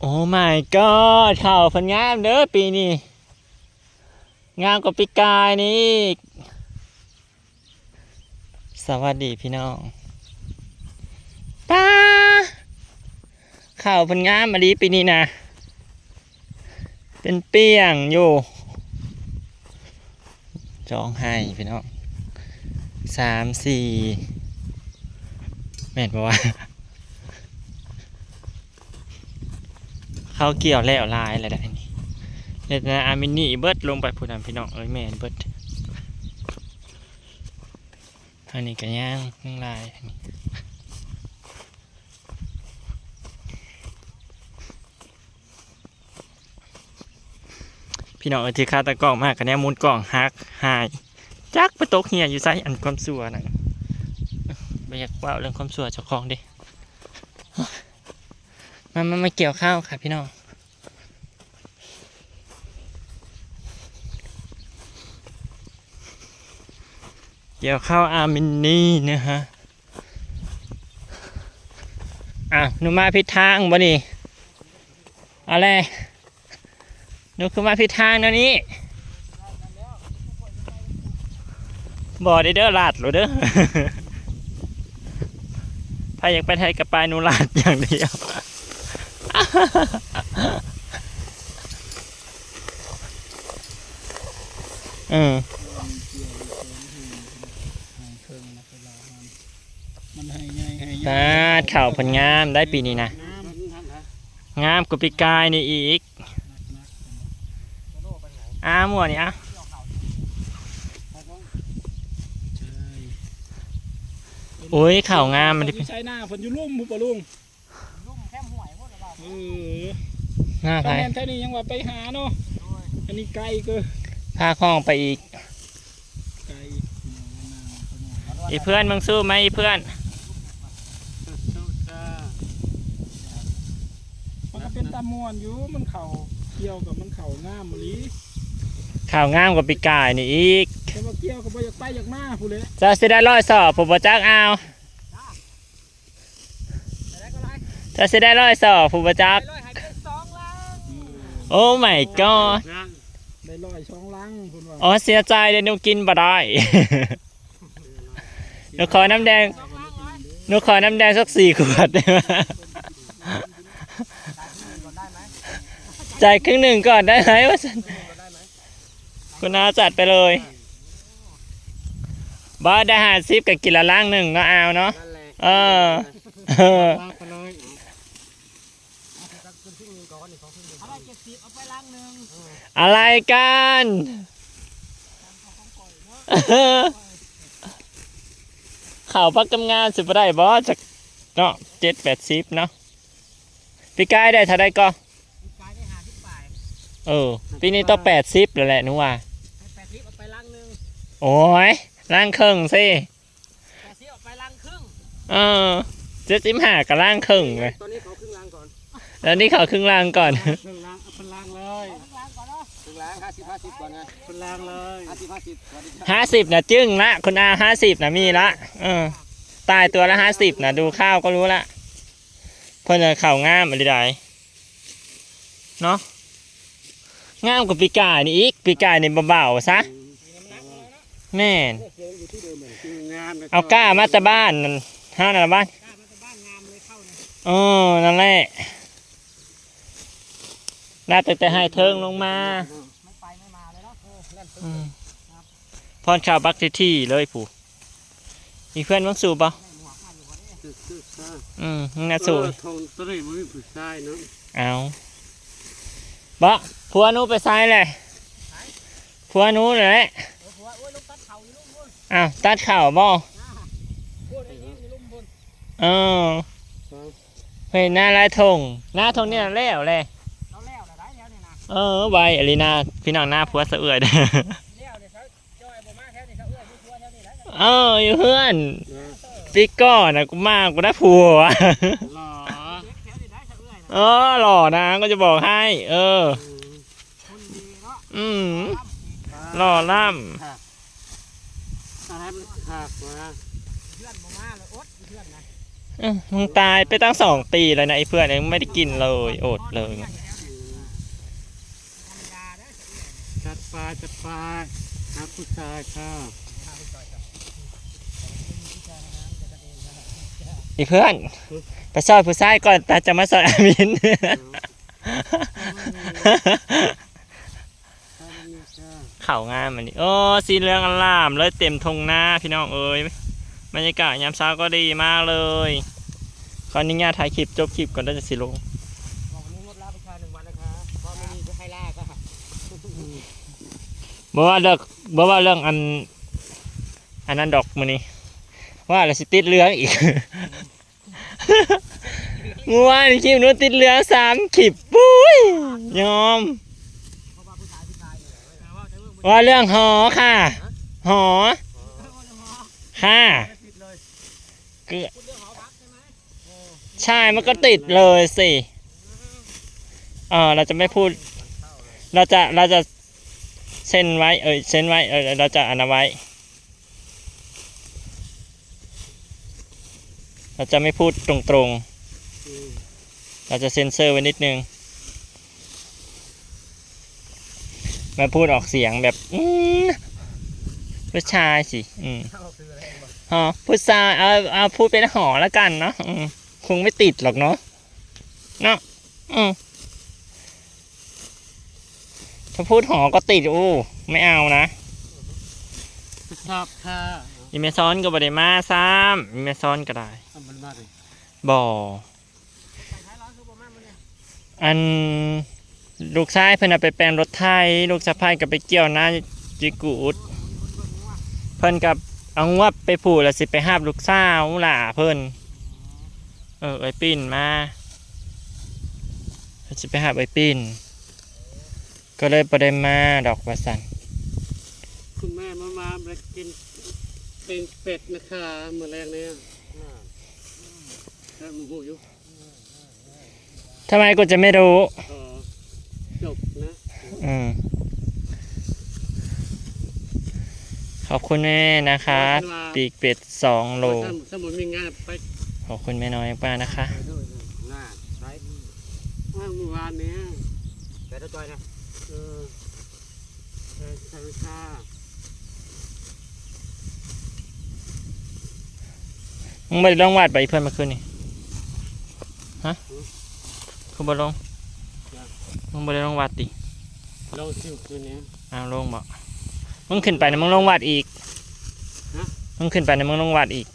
โอ้ my god ข่าวพันงามเด้อปีนี้ งามกว่าปีกายนี่สวัสดีพี่น้องป้าข่าวพันงามมาดีปีนี้นะ เป็นเปียงอยู่ จองให้พี่น้องสามสี่แม่นปะวะ เขาเกี่ยวแล้วลายอะไรได้นี่เล็ดนะอามินี่เบิดลงไปพูดนำพี่น้องเอ้ยแม่นเบิดอันนี้ก็ย่างย่างลายอันนี้พี่น้องเอ้ยที่คาตะกล้องมากกันแนมุนกล้องหักหายจักไปตกเหียอยู่ไซอันความสัวน่ะไม่อยากว่าเรื่องความสัวเจ้าของดิ มามามาเกี่ยวข้าวค่ะพี่น้องเกี่ยวข้าวอาร์มินนี่นะฮะอะหนูมาผิดทางบ่นี่อะไรหนูคือมาผิดทางเดี๋ยวนี้บ่ได้เด้อลาดหรือเด้อถ้าอยากไปไทยกับไปหนูลาดอย่างเดียว เออมันให้ใหญ่ให้ใหตญ่าดข่าวผลงามได้ปีนี้นะน้ำท่านนะงามกว่าปีกายนี่อีกอ้ามัวนี่อะใช่โอ้ยข่าวงามมันดิเพิ่นใช้หน้าเพิ่นอยู่ลุ่มผู้ปะลุง ลุ่มแค่ห่วยพวก เราเออหน้าถ้าพายแม่นแท้นี้ยังว่าไปหาเนาะอันนี้ไกลเก็พาข้องไปอีก ไกลอีเพื่อนมึงสู้ไหมอีเพื่อน มันก็เป็นตามวนอยู่มันเข่าเกี่ยวกับมันเข่างามมะลิข่าวงามกว่าปีกายนี่อีกแต่ว่าเกี่ยวกับบ่อยากไปอยากมาผู้เลยเจะสิได้ร้อยสอบผมบ่จักเอา แต่ ก็ไล่เจะสิได้ร้อยสอบผมบ่จักร้อยหายไปสองล้านโอ้ my god ได้ร้อยช่องลังพุ่นว่าอ๋อเสียใจเดี๋ยวหนูกินบ่ได้หนูขอน้ำแดงสองล้านร้อยหนูขอน้ำแดงสักสี่ขวดได้ไหมก่อนได้ไหมจ่ายครึ่งหนึ่งก่อนได้ไหมวะสันก่อนได้ไหมคุณอาจัดไปเลยบอสได้หาซิปกับกินละล่างหนึ่งเนาะเอาเนาะนั่นแหละเออเออ ลากไปเลย คุณครึ่งนึงก่ อนนี่ของครึ่งนึงอะไรเจ็ดสิบเอาไปล้างหนึ่งอะไรกันข่าวพักกำงานสิบได้บอสจากเนาะเจ็ดแปดซิปเนาะพี่กายได้เท่าไรก็กายได้หาที่ป่ายเออปีนี้ต้องแปดซิปแล้วแหละหนูว่าให้แปดสิบเอาไปล้างหนึ่งโอ้ยล่างครึ่งสิแปดสิบเอาไปล้างครึ่งเออเจ็ดสิบห้ากับล่างครึ่งเลยตอนนี้เขา แล้วนี่ขอครึ่งล่างก่อนเพิ่นล้างเอาเพิ่นล้างเลยครึ่งล้างก่อนเนาะครึ่งล้างห้าสิบห้าสิบก่อนไงเพิ่นล้างเลยห้าสิบห้าสิบสวัสดีครับห้าสิบนะจึ้งละคุณอาห้าสิบนะมีละเออตายตัวละห้าสิบนะดูข้าวก็รู้ละเพื่อนจะเข่าวงามอะไรใดเนาะงามกว่าปีกายนี่อีกปีกายนี่เบาๆซะแม่นอยู่ที่เดิมเลยงามเอาก้ามาจากบ้านนั่นห้านั่นละบ้านกล้ามาจากบ้านงามเลยเข้าเนี่ยเออนั่นแหละ น่าแต่แต่ให้เทิงลงมาไม่ไปไม่มาเลยเนาะเออนั่นอืมพรข่าวบักที่ที่เลยผู้มีเพื่อนมังสูบป่ะอืมมึงน่าสูบทงตัวนี้มันมีผู้ชายเนาะเอาบ่ผัวหนูไปซ้ายเลยผัวหนูเลยแหละโอ้โหโอ้ยลูกตัดเข่าอยู่ลูกบนอ้าวตัดข่าวบ่พูดไอ้นี่อยู่ลูกบนเออเฮ้ยหน้าลายทงหน้าทงเนี่ยแล้วเลย เนี่ยนะเออใบอลีนาพี่น้องหน้าผัวสะเอื่อยเด้อแล้วเนี่ยเขาจอยบ่มาแค่นี้เขาเอื้อยอยู่ทัวแถวนี้แล้วเอออยู่เพื่อนปีก่อนนะกูมากกูได้ผัวหล่อเด็กแถวนี้ได้เขาเอื้อยนะเออหล่อนะก็จะบอกให้ เออคนดีเนาะอืมหล่อล่อะไรมันหักมาเพื่อนบ่มาเลยอดเพื่อนนะำเอ้อมึงตายไปตั้งสองปีแล้วนะไอ้เพื่อนยังไม่ได้กินเลยอดเลย จัดป ลาจัดปลาหาผู้ชายค่ะอีเพื่อนไปซอยผู้ชายก่อนแต่จะมาซอยอามินเข่างามอันนี้โอ้สีเหลืองอลามเลยเต็มทงหน้าพี่น้องเอ้ยบรรยากาศยามเช้าก็ดีมากเลยขออนุญาตถ่ายคลิปจบคลิปก่อนได้จะสิลง บอกวันนี้งดลาประชาหนึ่งวันนะคะเพราะไม่มีให้ล่าก็ บ่ว่าเรื่องบ่ว่าเรื่องอัน อันนั้นดอกมือนี้ ว่าเราสิติดเหลืออีกเมื่อวานคลิปนู้นติดเหลือสามคลิปปุ้ยยอม ว่าเรื่องว่องหอค่ะ หอค่ะเกือพูดเรื่องหอพักใช่มใช่มันก็ติดเลยสิเออเราจะไม่พูด เราจะเราจะ เซ็นไว้ เออเซ็นไว้เออเราจะอันไว้ เราจะไม่พูดตรงๆ เราจะเซ็นเซอร์ไว้นิดนึงมาพูดออกเสียงแบบผู้ชายสิ อืมออะไรบอผู้ชายเอาเอาพูดเป็นหอแล้วกันเนาะคงไม่ติดหรอกเนาะเนาะอืม ถ้าพูดหอก็ติดอู้ไม่เอานะชอบค่ะอีเมซอนก็บได้มาซ้ำอีเมซอนก็ได้เอามันมาเลยบ่อใส่ท้ายร้อนคือประมาณมันเนี่ยอันลูกชายเพิ่นเอาไปแปลงรถไทยลูกสะพ้ายก็ไปเกี่ยวหน้าจิกูดเพิ่นกับเอางวบไปผูกแล้วสิไปหาบลูกสาวหล่าเพิ่นเออไอ้ปิ่นมาเพิ่นสิไปหาบไอ้ปิ่น ก็เลยบ่ได้มาดอกว่าซั่นคุณแม่มามามากินเป็นเป็ดนะคะเมื่อแรงเนี่ยแล้วมึงหูอยู่ทำไมกูจะไม่รู้เออจบนะอืมขอบคุณแม่นะคะปีกเป็ดสองโลถ้าสมุนมีงานไปขอบคุณแม่น้อยป้านะคะ ไปด้วยนะน่าใส่ว่าเมื่อวานเนี้ยแต่ถ้าจอยนะ เออใช่ใช่ค่ะมึงไปลองวาดไปเพื่อนมาคืนนี่ฮะคุณบอลงมึงไปลองวาดดิลองซิวคืนนี้อ้าวลงบอกมึงขึ้นไปนะมึงลองวาดอีกฮะมึงขึ้นไปนะมึงลองวาดอีก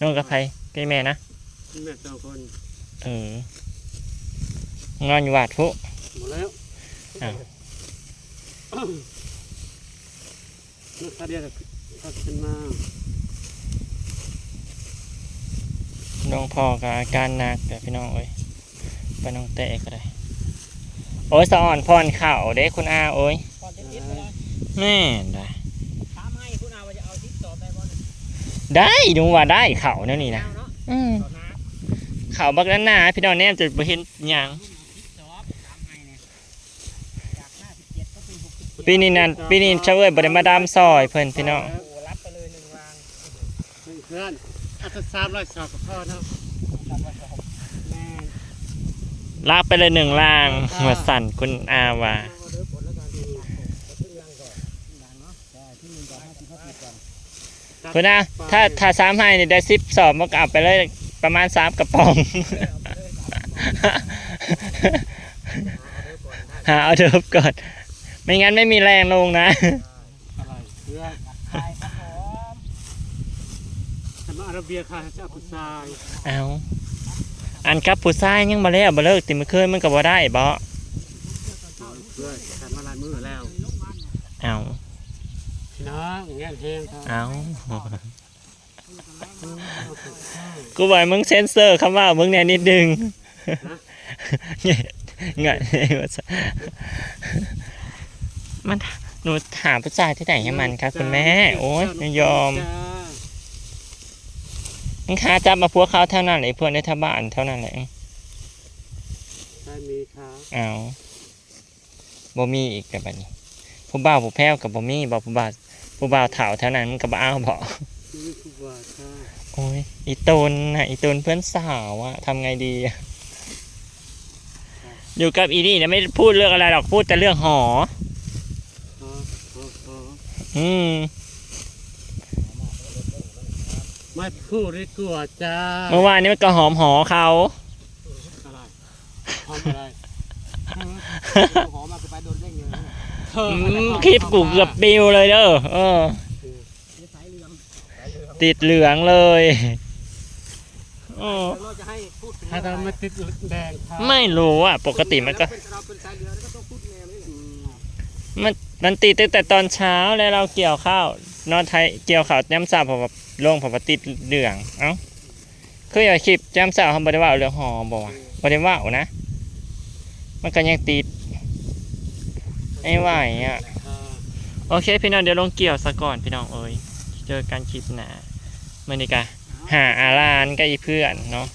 ลงกับใครกับแม่นะแม่สองคนเออมึงนอนอยู่วาดพุหมดแล้ว อ้าวนักเรียนก็ขึ้นมาน้องพ่อกับอาการหนักแต่พี่น้องเอ้ยไปน้องเตะก็ได้ โอ้ยสะอ่อนพรเข่าเด้คุณอาโอ้ยก่อนจะติดไปเลยแม่นได้ถามให้คุณอาว่าจะเอาทิศสอบได้บ่ได้ดูว่าได้เข่าเนี่ยนี่นะเอาเนาะอืมต่อน้เข่าบักนั้นหนาพี่น้องแนมจะบ่เห็นหยังำทิศสอบถามให้เนี่ยจากห้าสิบเจ็ดก็เปีนี้นั่นปีนี้เชาเอ้ยบ่ได้มาดามซอยเพิ่นพี่น้องรับไปเลยหนึ่งรางเพื่อนอาจจะสามร้อยสอบกับพ่อเนาะตัดไว้สอบแม่ลากไปเลยหนึ่งลางหัวสั่นคุณอาว่าคุณอาถ้าถ้าสามให้นี่ได้สิบสอบมันก็เอาไปเลยประมาณสามกระป๋องหาเอาเดิมก่อน ไม่งั้นไม่มีแรงลงนะอะไรเพื่อนไปครับผมฉันมาอาราเบียค่ะจะเอาผู้ชายเอาอันกับผู้ชายยังมาแล้วบ่เลิกติมื้อคืนมันก็บ่ได้บ่เพื่อนฉันมาลายมือแล้วเอาพี่น้องอย่างเงี้ยแห้งครับเอากูบอกให้มึงเซ็นเซอร์คำว่ามึงเนี่ยนิดนึงเงี้ยเงี้ยว่าซะ มันหนูถามผู้ชายที่ไหนให้มันครับคุณแม่ โอ้ยไม่ยอมจ้ามึงคาจับมาพวกเขาเท่านั้นไอ้พวกในทบ้านเท่านั้นแหละได้มีค่ะเอาบ่มีอีกแบบดนี้ผู้บ่าวผู้แพ้วกับบ่มีบอกผู้บ่าวผู้บ่าวเถ่าเท่านั้นมันก็บ่เอาบ่นี่คือว่าค่ะโอ้ยอีตนน่ะอีตนเพื่อนสาวอะทำไงดีอะอยู่กับอีนี่เนี่ยไม่พูดเรื่องอะไรหรอกพูดแต่เรื่องหออ๋ออ๋ออ๋อ อืมไม่พูดดีกว่าจ้าเมื่อวานนี้มันก็หอมหอเขาอะไรทำอะไรหอมมากไปโดนเร่งเลยเธออืไม่ได้มเข้าคลิปกูเกือบปิวเลยเด้อเออสายเหลืองติดเหลืองเลยออเราจะให้พูดถ้าเราไม่ติดแดงค่ะไม่รู้อะ ปกติมันก็เราเป็นสายเหลืองแล้วก็ต้องพูดแนวนี้แหละอืมมัน มันติดตั้งแต่ตอนเช้าแล้วเราเกี่ยวข้าวนอนไทยเกี่ยวข้าวย้ำสาบผมแบบลงผมติดเหลืองเอ้าคืออย่าคลิปย้ำสาบเขาบริว่าเรื่องหอมบอกว่าบริว่านะ มันก็ยังติดไอ้ไหวอะโอเค พี่น้องเดี๋ยวลงเกี่ยวซะก่อนพี่น้องเอ้ยเจอกันคลิปหนาเมื่อนี้กะหาอาลานกับอีเพื่อนเนาะ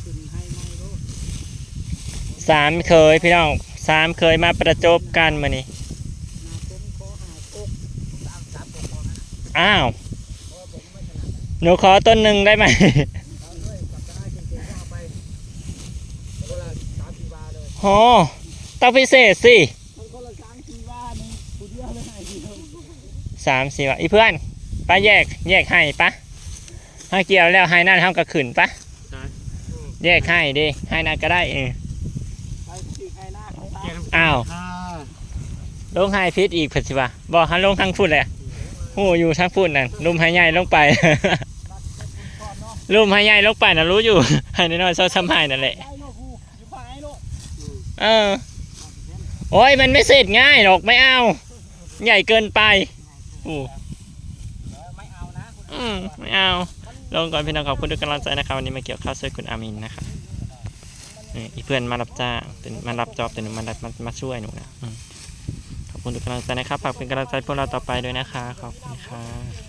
สามเคยพี่น้องสามเคยมาประจบกันมื่อนี้ นาผมขอหาโคกสามสามตัวพ อนะอ้าวเพราะว่าผมไม่ถนัดหนูขอต้นหนึ่งได้ไหมเอาด้วยกับจะได้เก่งๆก็เอาไปเวลาสามสี่บาทเลยโหต้องพิเศษสิมันคนละสามสี่ว่าหนึงผู้เดียวเลยไอ้เดียวสามสี่วะอีเพื่อนป้าแยก แยกให้ปะถ้าเกี่ยวแล้วให้นั่นห้ามกระขืนปะใช่แยกให้ดิให้นั่นก็ได้เออไปสี่ใครหน้าใครตาเกมอ้าวค่ะลงให้พิษอีกเผิดสิวะบอกให้ลงทั้งพูดเลย หูอยู่ทั้งพูดนั่นลุมให้ใหญ่ลงไปลุมให้ใหญ่ลงไปน่ะรู้อยู่ให้น้อยๆเศร้าช้ำให้นั่นแหละได้โลกูอยู่ฝ่ายโลกเออโอ้ยมันไม่เสร็จง่ายหรอกไม่เอา ใหญ่เกินไปอู้ไม่เอานะอืมไม่เอาลงก่อนพี่น้องขอบคุณทุกกำลังใจนะครับวันนี้มาเกี่ยวข้าวช่วยคุณอามินนะคะนี่อีเพื่อนมารับจ้างเป็นมารับจอบแต่หนูมารับมาช่วยหนูนะอืม คุณทุกกำลังใจนะครับฝากเป็นกำลังใจพวกเราต่อไปด้วยนะคะ ขอบคุณค่ะ